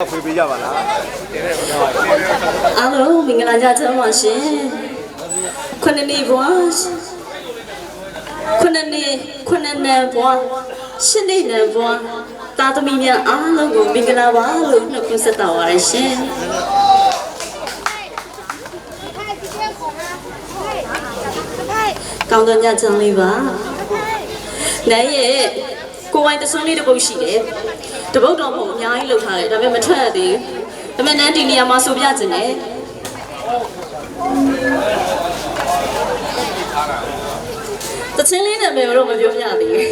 ဖွေပေးကြပါလားအားလုံးမင်္ဂလာကြချမ်းပါရှင်ခုနှစ်နှစ်ဘွားခုနှစ်နှစ်ခုနှစ်နှစ်ဘွားရှစ်နှစ်နှစ်ဘွားတာသမီများအားလုံးကိုမင်္ဂလာပါလို့နှုတ်ခွန်းဆက်တော်ပါရရှင်ကောင်းသောညချမ်းလေးပါနိုင်ရဲ့ကိုယ်ပိုင်တဆွန်းလေးတစ်ပုတ်ရှိတယ် တပုတ်တော့မဟုတ်အများကြီးလောက်ထားတယ်ဒါပေမဲ့မထွက်ရသေးဘူးဒါပေမဲ့နန်းဒီနေရာမှာဆိုပြခြင်းတယ်တချင်းလေးနာမည်တော့မပြောပြသေးဘူး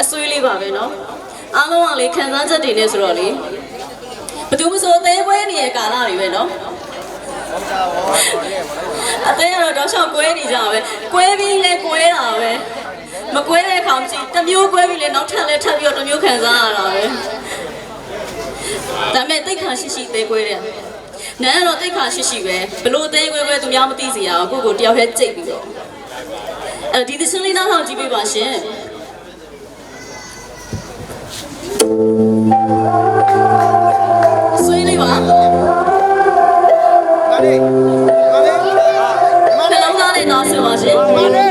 အဆွေးလေးပါပဲเนาะအားလုံးကလေခံစားချက်တွေနဲ့ဆိုတော့လေဘယ်သူမဆိုအသေးပွဲနေရကာလတွေပဲเนาะအသေးကတော့တော့ရှောက်ကွဲနေကြပါပဲကွဲပြီးလဲကွဲတာပဲ မကွဲတဲ့အခါမှတစ်မျိုးကွဲပြီးလဲနောက်ထပ်လဲထပ်ပြီးတော့တစ်မျိုးခံစားရတာပဲဒါပေမဲ့တိတ်ခါရှိရှိသေးကွဲတယ်နန်းကတော့တိတ်ခါရှိရှိပဲဘလို့သေးကွဲကွဲသူများမသိစီရအောင်ကိုကိုတယောက်တည်းကြိတ်ပြီးတော့အဲဒီသစင်းလေးနောက်ထောင်ကြည့်ပေးပါရှင် ဆွေးလေးပါမလေးမလေးမနှလုံးသားလေးတော့ဆိုပါရှင်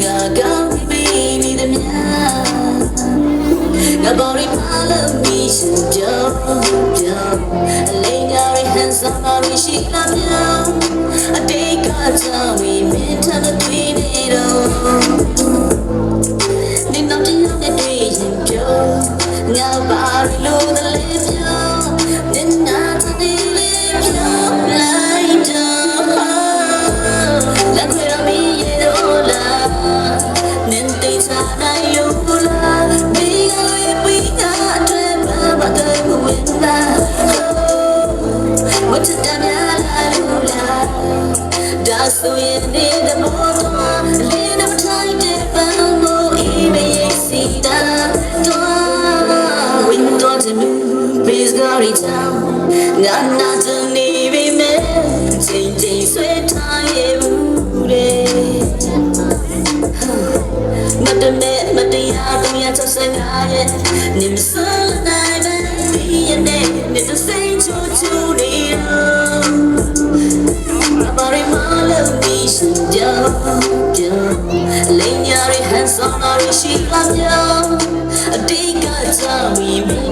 night. Dini amai, satay di malola. Oh my god, I'm never your vila. I shine in the water. Gaga baby the mia. Nobody follow me, so jump, jump. Laying out your hands on my she love you. I take our time, we meant to be it all. ဒီနောက်တစ်ယောက်နဲ့တွေ့ရင်ပြောငါဘာလို့ do? Das so in the morning, lean up tight and found no even see that door. Window to move, please go it down. Not not to need me, change, change, sweat, time, Not the net, but the other, the other, say, I am. Nim so night, be a name, it's the same to to the Bari malami shinja ja Lenyari hansonari shila ja Adika tami minta between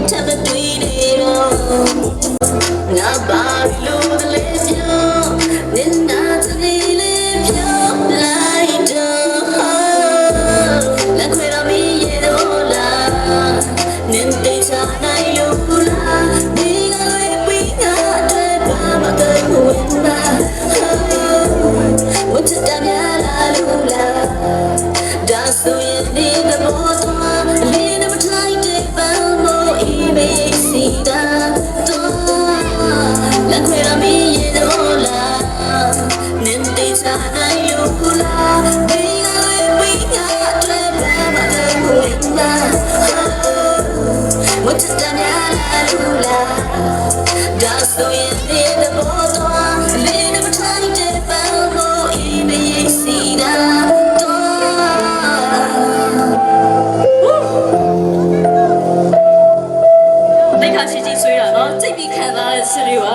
စိတ်ပြီးခံစားတဲ့ဆင်းလေးပါ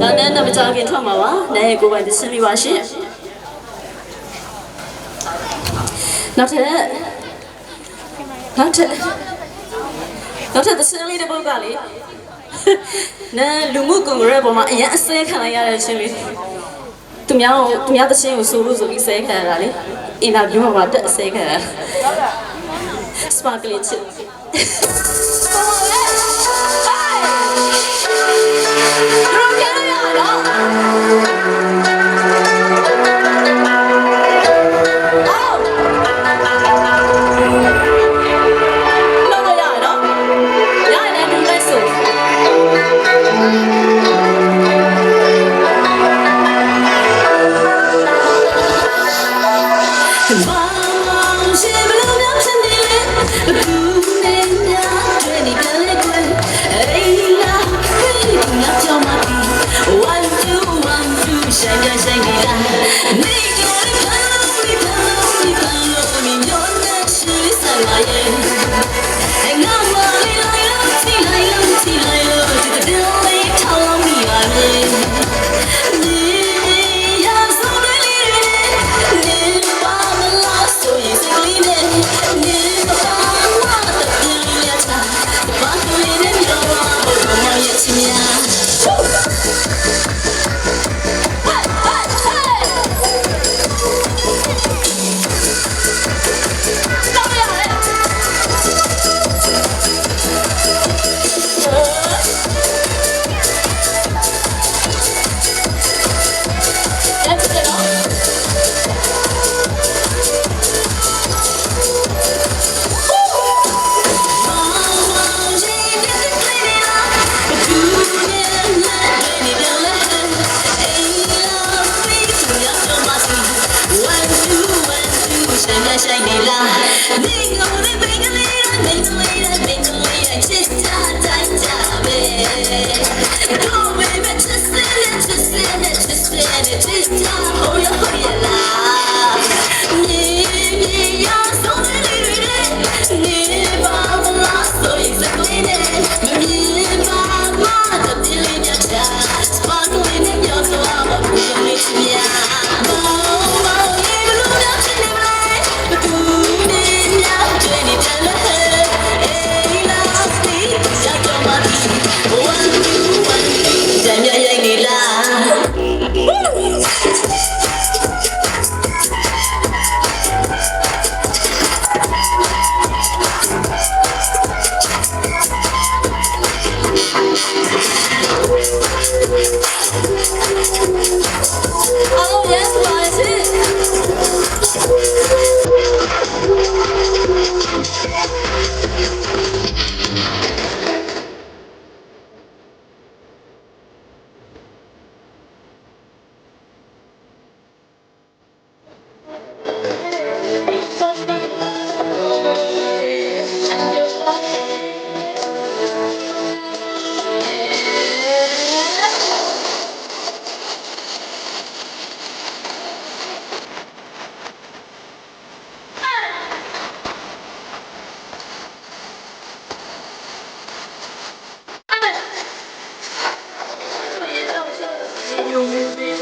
ဒါနဲ့တော့မကြခင်ထွက်မှာပါနိုင်ရဲ့ကိုယ်ပိုင်ဆင်းလေးပါရှင် နောက်ထပ်နောက်ထပ်နောက်ထပ်သစင်းလေးတစ်ပုဒ်ကလေနာလူမှုကွန်ရက်ပေါ်မှာအရင်အစဲခံလိုက်ရတဲ့ချင်းလေးသူများကိုသူများသချင်းကိုဆိုလို့ဆိုပြီးဆဲခံရတာလေအင်တာဗျူးမှာတက်အစဲခံရတာစပါကလေးချစ် Hey! ရရရနော် eu viver.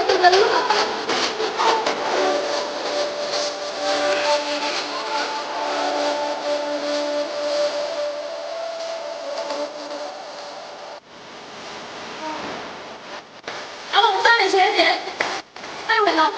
我们三米前，前三了。